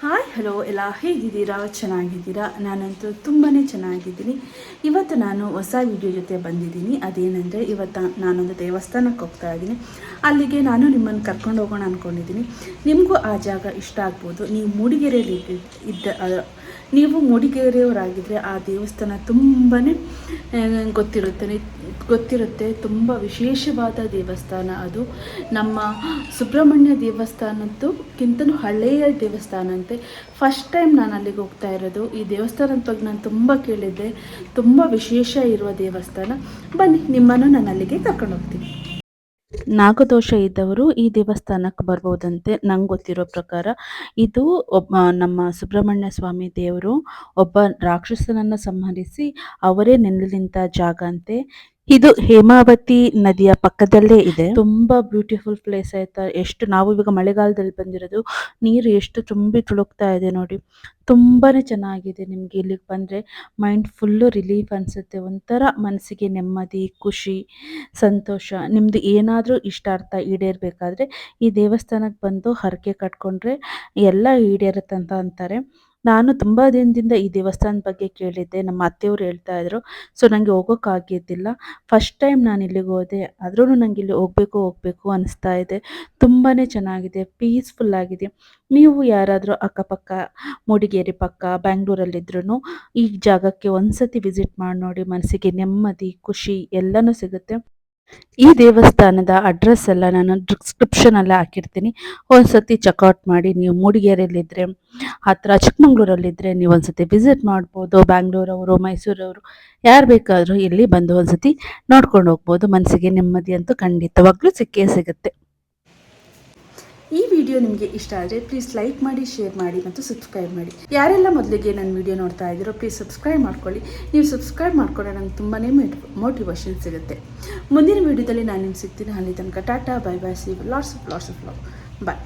Hi hello ಎಲ್ಲ ಹೇಗಿದ್ದೀರಾ? ಚೆನ್ನಾಗಿದ್ದೀರಾ? ನಾನಂತೂ ತುಂಬಾ ಚೆನ್ನಾಗಿದ್ದೀನಿ. ಇವತ್ತು ನಾನು ಹೊಸ ವಿಡಿಯೋ ಜೊತೆ ಬಂದಿದ್ದೀನಿ. ಅದೇನೆಂದರೆ ಇವತ್ತು ನಾನೊಂದು ದೇವಸ್ಥಾನಕ್ಕೆ ಹೋಗ್ತಾ ಇದ್ದೀನಿ. ಅಲ್ಲಿಗೆ ನಾನು ನಿಮ್ಮನ್ನು ಕರ್ಕೊಂಡು ಹೋಗೋಣ ಅಂದ್ಕೊಂಡಿದ್ದೀನಿ ನಿಮಗೂ ಆ ಜಾಗ ಇಷ್ಟ ಆಗ್ಬೋದು. ನೀವು ಮೂಡಿಗೆರೆಯಲ್ಲಿ ಇದ್ದ- ನೀವು ಮೂಡಿಗೆರೆಯವರಾಗಿದ್ದರೆ ಆ ದೇವಸ್ಥಾನ ತುಂಬಾ ಗೊತ್ತಿರುತ್ತೆ. ಗೊತ್ತಿರುತ್ತೆ. ತುಂಬ ವಿಶೇಷವಾದ ದೇವಸ್ಥಾನ ಅದು. ನಮ್ಮ ಸುಬ್ರಹ್ಮಣ್ಯ ದೇವಸ್ಥಾನದ್ದಕ್ಕಿಂತಲೂ ಹಳೆಯ ದೇವಸ್ಥಾನ ಅಂತೆ. ಫಸ್ಟ್ ಟೈಮ್ ನಾನು ಅಲ್ಲಿಗೆ ಹೋಗ್ತಾ ಇರೋದು. ಈ ದೇವಸ್ಥಾನದ ಬಗ್ಗೆ ನಾನು ತುಂಬ ಕೇಳಿದ್ದೆ. ತುಂಬ ವಿಶೇಷ ಇರುವ ದೇವಸ್ಥಾನ. ಬನ್ನಿ, ನಿಮ್ಮನ್ನು ನಾನು ಅಲ್ಲಿಗೆ ಕರ್ಕೊಂಡು ಹೋಗ್ತೀನಿ ನಾಗದೋಷ ಇದ್ದವರು ಈ ದೇವಸ್ಥಾನಕ್ಕೆ ಬರ್ಬೋದಂತೆ ನಂಗೆ ಗೊತ್ತಿರೋ ಪ್ರಕಾರ. ಇದು ಒಬ್ಬ, ನಮ್ಮ ಸುಬ್ರಹ್ಮಣ್ಯ ಸ್ವಾಮಿ ದೇವರು ಒಬ್ಬ ರಾಕ್ಷಸನನ್ನು ಸಂಹರಿಸಿ ಅವರೇ ನೆಲೆ ನಿಂತ ಜಾಗ ಅಂತೆ. ಇದು ಹೇಮಾವತಿ ನದಿಯ ಪಕ್ಕದಲ್ಲೇ ಇದೆ. ತುಂಬಾ ಬ್ಯೂಟಿಫುಲ್ ಪ್ಲೇಸ್ ಆಯ್ತಾ? ಎಷ್ಟು ನಾವು ಇವಾಗ ಮಳೆಗಾಲದಲ್ಲಿ ಬಂದಿರೋದು, ನೀರು ಎಷ್ಟು ತುಂಬಿ ತುಳುಕ್ತಾ ಇದೆ ನೋಡಿ. ತುಂಬಾನೇ ಚೆನ್ನಾಗಿದೆ ನಿಮ್ಗೆ ಇಲ್ಲಿಗೆ ಬಂದ್ರೆ. ಮೈಂಡ್ ಫುಲ್ಲು ರಿಲೀಫ್ ಅನ್ಸುತ್ತೆ. ಒಂಥರ ಮನಸ್ಸಿಗೆ ನೆಮ್ಮದಿ, ಖುಷಿ, ಸಂತೋಷ. ನಿಮ್ದು ಏನಾದರೂ ಇಷ್ಟಾರ್ಥ ಈಡೇರ್ಬೇಕಾದ್ರೆ ಈ ದೇವಸ್ಥಾನಕ್ಕೆ ಬಂದು ಹರಕೆ ಕಟ್ಕೊಂಡ್ರೆ ಎಲ್ಲ ಈಡೇರುತ್ತಂತ ಅಂತಾರೆ. ನಾನು ತುಂಬ ದಿನದಿಂದ ಈ ದೇವಸ್ಥಾನದ ಬಗ್ಗೆ ಕೇಳಿದ್ದೆ. ನಮ್ಮ ಅತ್ತೆಯವರು ಹೇಳ್ತಾ ಇದ್ರು, ಸೊ ನನಗೆ ಹೋಗೋಕ್ಕಾಗಿದ್ದಿಲ್ಲ ಫಸ್ಟ್ ಟೈಮ್ ನಾನು ಇಲ್ಲಿಗೆ ಹೋದೆ. ಆದ್ರೂ ನನಗೆ ಇಲ್ಲಿ ಹೋಗಬೇಕು ಹೋಗಬೇಕು ಅನಿಸ್ತಾ ಇದೆ. ತುಂಬಾ ಚೆನ್ನಾಗಿದೆ ಪೀಸ್ಫುಲ್ ಆಗಿದೆ. ನೀವು ಯಾರಾದರೂ ಅಕ್ಕಪಕ್ಕ, ಮೂಡಿಗೇರಿ ಪಕ್ಕ ಬ್ಯಾಂಗ್ಳೂರಲ್ಲಿದ್ರೂ ಈ ಜಾಗಕ್ಕೆ ಒಂದ್ಸತಿ ವಿಸಿಟ್ ಮಾಡಿ ನೋಡಿ. ಮನಸ್ಸಿಗೆ ನೆಮ್ಮದಿ, ಖುಷಿ ಎಲ್ಲನೂ ಸಿಗುತ್ತೆ. ಈ ದೇವಸ್ಥಾನದ ಅಡ್ರೆಸ್ ಎಲ್ಲ ನಾನು ಡಿಸ್ಕ್ರಿಪ್ಷನಲ್ಲಿ ಹಾಕಿರ್ತೀನಿ. ಒಂದ್ಸತಿ ಚೆಕ್ಔಟ್ ಮಾಡಿ, ನೀವು ಮೂಡಿಗೆರೆಯಲ್ಲಿದ್ದರೆ ಹತ್ತಿರ ಚಿಕ್ಕಮಂಗ್ಳೂರಲ್ಲಿದ್ದರೆ ನೀವು ಒಂದ್ಸತಿ ವಿಸಿಟ್ ಮಾಡ್ಬೋದು. ಬ್ಯಾಂಗ್ಳೂರವರು, ಮೈಸೂರವರು, ಯಾರು ಬೇಕಾದರೂ ಇಲ್ಲಿ ಬಂದು ಒಂದ್ಸತಿ ನೋಡ್ಕೊಂಡು ಹೋಗ್ಬೋದು. ಮನಸ್ಸಿಗೆ ನೆಮ್ಮದಿ ಅಂತೂ ಖಂಡಿತವಾಗ್ಲೂ ಸಿಕ್ಕೇ ಸಿಗುತ್ತೆ. ಈ ವಿಡಿಯೋ ನಿಮಗೆ ಇಷ್ಟ ಆದರೆ ಪ್ಲೀಸ್ ಲೈಕ್ ಮಾಡಿ ಶೇರ್ ಮಾಡಿ ಮತ್ತು ಸಬ್ಸ್ಕ್ರೈಬ್ ಮಾಡಿ. ಯಾರೆಲ್ಲ ಮೊದಲಿಗೆ ನನ್ನ ವಿಡಿಯೋ ನೋಡ್ತಾ ಇದ್ದೀರೋ ಪ್ಲೀಸ್ ಸಬ್ಸ್ಕ್ರೈಬ್ ಮಾಡ್ಕೊಳ್ಳಿ. ನೀವು ಸಬ್ಸ್ಕ್ರೈಬ್ ಮಾಡ್ಕೊಂಡ್ರೆ ನಂಗೆ ತುಂಬಾ ಮೋಟಿವೇಶನ್ ಸಿಗುತ್ತೆ. ಮುಂದಿನ ವಿಡಿಯೋದಲ್ಲಿ ನಾನು ನಿಮ್ಗೆ ಸಿಗ್ತೀನಿ. ಅಲ್ಲಿ ತನಕ tata bye bye see lots of lots of love bye